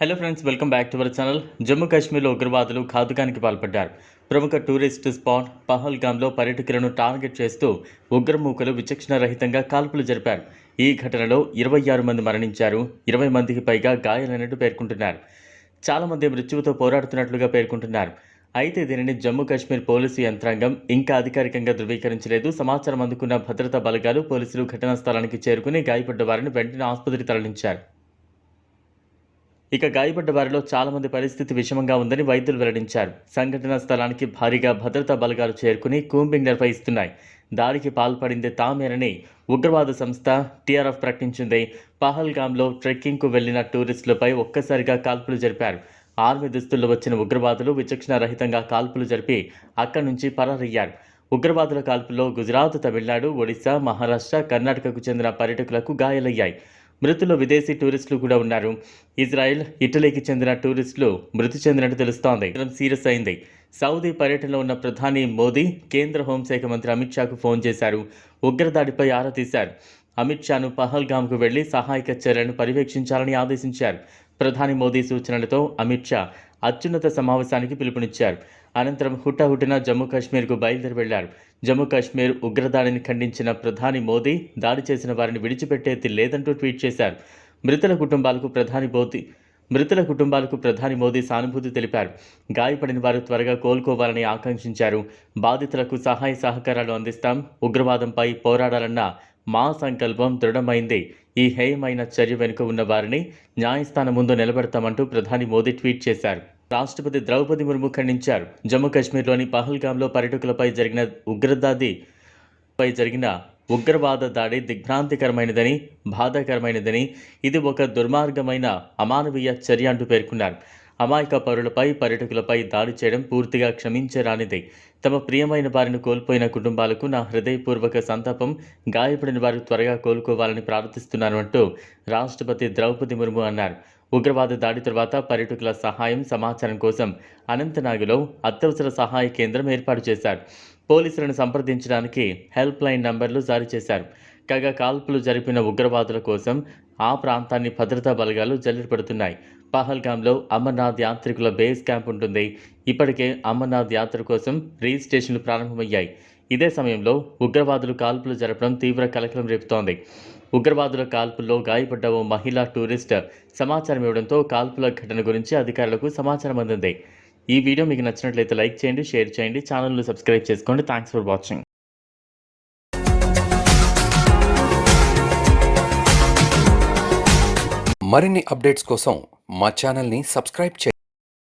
Hello friends welcome back to our channel Jammu కాశ్మీర్లో ఉగ్రవాదులు ఘాతుకానికి పాల్పడ్డారు ప్రముఖ టూరిస్ట్ స్పాట్ పహల్గామ్లో పర్యటకులను టార్గెట్ చేస్తూ ఉగ్రమూకలు విచక్షణ రహితంగా కాల్పులు జరిపారు. ఈ ఘటనలో ఇరవై ఆరు మంది మరణించారు ఇరవై మందికి పైగా గాయాలైనట్టు పేర్కొంటున్నారు. చాలామంది మృత్యువుతో పోరాడుతున్నట్లుగా పేర్కొంటున్నారు. అయితే దీనిని జమ్మూ కాశ్మీర్ పోలీసు యంత్రాంగం ఇంకా అధికారికంగా ధృవీకరించలేదు. సమాచారం అందుకున్న భద్రతా బలగాలు పోలీసులు ఘటనా స్థలానికి చేరుకుని గాయపడ్డ వారిని వెంటనే ఆసుపత్రికి తరలించారు. ఇక గాయపడ్డ వారిలో చాలా మంది పరిస్థితి విషమంగా ఉందని వైద్యులు వెల్లడించారు. సంఘటనా స్థలానికి భారీగా భద్రతా బలగాలు చేరుకుని కూంబింగ్ నిర్వహిస్తున్నాయి. దాడికి పాల్పడింది తామేనని ఉగ్రవాద సంస్థ టీఆర్ఎఫ్ ప్రకటించింది. పహల్గామ్లో ట్రెక్కింగ్కు వెళ్ళిన టూరిస్టులపై ఒక్కసారిగా కాల్పులు జరిపారు. ఆర్మీ దుస్తుల్లో వచ్చిన ఉగ్రవాదులు విచక్షణ రహితంగా కాల్పులు జరిపి అక్కడి నుంచి పరారయ్యారు. ఉగ్రవాదుల కాల్పుల్లో గుజరాత్ తమిళనాడు ఒడిశా మహారాష్ట్ర కర్ణాటకకు చెందిన పర్యటకులకు గాయాలయ్యాయి. మృతులు విదేశీ టూరిస్టులు కూడా ఉన్నారు. ఇజ్రాయెల్ ఇటలీకి చెందిన టూరిస్టులు మృతి చెందినట్టు తెలుస్తోంది. సీరియస్ అయింది. సౌదీ పర్యటనలో ఉన్న ప్రధాని మోదీ కేంద్ర హోంశాఖ మంత్రి అమిత్ షాకు ఫోన్ చేశారు. ఉగ్రదాడిపై ఆరా తీశారు. అమిత్ షాను పహల్గామ్కు వెళ్ళి సహాయక చర్యలను పర్యవేక్షించాలని ఆదేశించారు. ప్రధాని మోదీ సూచనలతో అమిత్ షా అత్యున్నత సమావేశానికి పిలుపునిచ్చారు. అనంతరం హుటాహుటిన జమ్మూ కాశ్మీర్కు బయలుదేరి వెళ్ళారు. జమ్మూ కాశ్మీర్ ఉగ్రదాడిని ఖండించిన ప్రధాని మోదీ దాడి చేసిన వారిని విడిచిపెట్టేది లేదంటూ ట్వీట్ చేశారు. మృతుల కుటుంబాలకు ప్రధాని మోదీ మృతుల కుటుంబాలకు ప్రధాని మోదీ సానుభూతి తెలిపారు. గాయపడిన వారు త్వరగా కోలుకోవాలని ఆకాంక్షించారు. బాధితులకు సహాయ సహకారాలు అందిస్తాం. ఉగ్రవాదంపై పోరాడాలన్న మా సంకల్పం దృఢమైంది. ఈ హేయమైన చర్య వెనుక ఉన్న వారిని న్యాయస్థానం ముందు నిలబెడతామంటూ ప్రధాని మోదీ ట్వీట్ చేశారు. రాష్ట్రపతి ద్రౌపది ముర్ము ఖండించారు. జమ్మూ కాశ్మీర్లోని పహల్గామ్లో పర్యటకులపై జరిగిన ఉగ్రదాదిపై జరిగిన ఉగ్రవాద దాడి దిగ్భ్రాంతికరమైనదని బాధాకరమైనదని ఇది ఒక దుర్మార్గమైన అమానవీయ చర్య అంటూ పేర్కొన్నారు. అమాయక పౌరులపై పర్యటకులపై దాడి చేయడం పూర్తిగా క్షమించరానిది. తమ ప్రియమైన వారిని కోల్పోయిన కుటుంబాలకు నా హృదయపూర్వక సంతాపం గాయపడిన వారు త్వరగా కోలుకోవాలని ప్రార్థిస్తున్నాను అంటూ రాష్ట్రపతి ద్రౌపది ముర్ము అన్నారు. ఉగ్రవాద దాడి తర్వాత పర్యాటకుల సహాయం సమాచారం కోసం అనంతనాగిలో అత్యవసర సహాయ కేంద్రం ఏర్పాటు చేశారు. పోలీసులను సంప్రదించడానికి హెల్ప్ లైన్ నంబర్లు జారీ చేశారు. కాగా కాల్పులు జరిపిన ఉగ్రవాదుల కోసం ఆ ప్రాంతాన్ని భద్రతా బలగాలు జల్లెడపడుతున్నాయి పహల్గామ్లో అమర్నాథ్ యాత్రికుల బేస్ క్యాంప్ ఉంటుంది. ఇప్పటికే అమర్నాథ్ యాత్ర కోసం రిజిస్ట్రేషన్లు ప్రారంభమయ్యాయి. ఇదే సమయంలో ఉగ్రవాదులు కాల్పులు జరపడం తీవ్ర కలకలం రేపుతోంది. ఉగ్రవాదుల కాల్పుల్లో గాయపడ్డ ఓ మహిళా టూరిస్ట్ సమాచారం ఇవ్వడంతో కాల్పుల ఘటన గురించి అధికారులకు సమాచారం అందింది. ఈ వీడియో మీకు నచ్చినట్లయితే లైక్ చేయండి షేర్ చేయండి ఛానల్ను సబ్స్క్రైబ్ చేసుకోండి. థ్యాంక్స్ ఫర్ వాచింగ్ మరిన్ని అప్డేట్స్ కోసం మా ఛానల్ని సబ్స్క్రైబ్ చేయండి.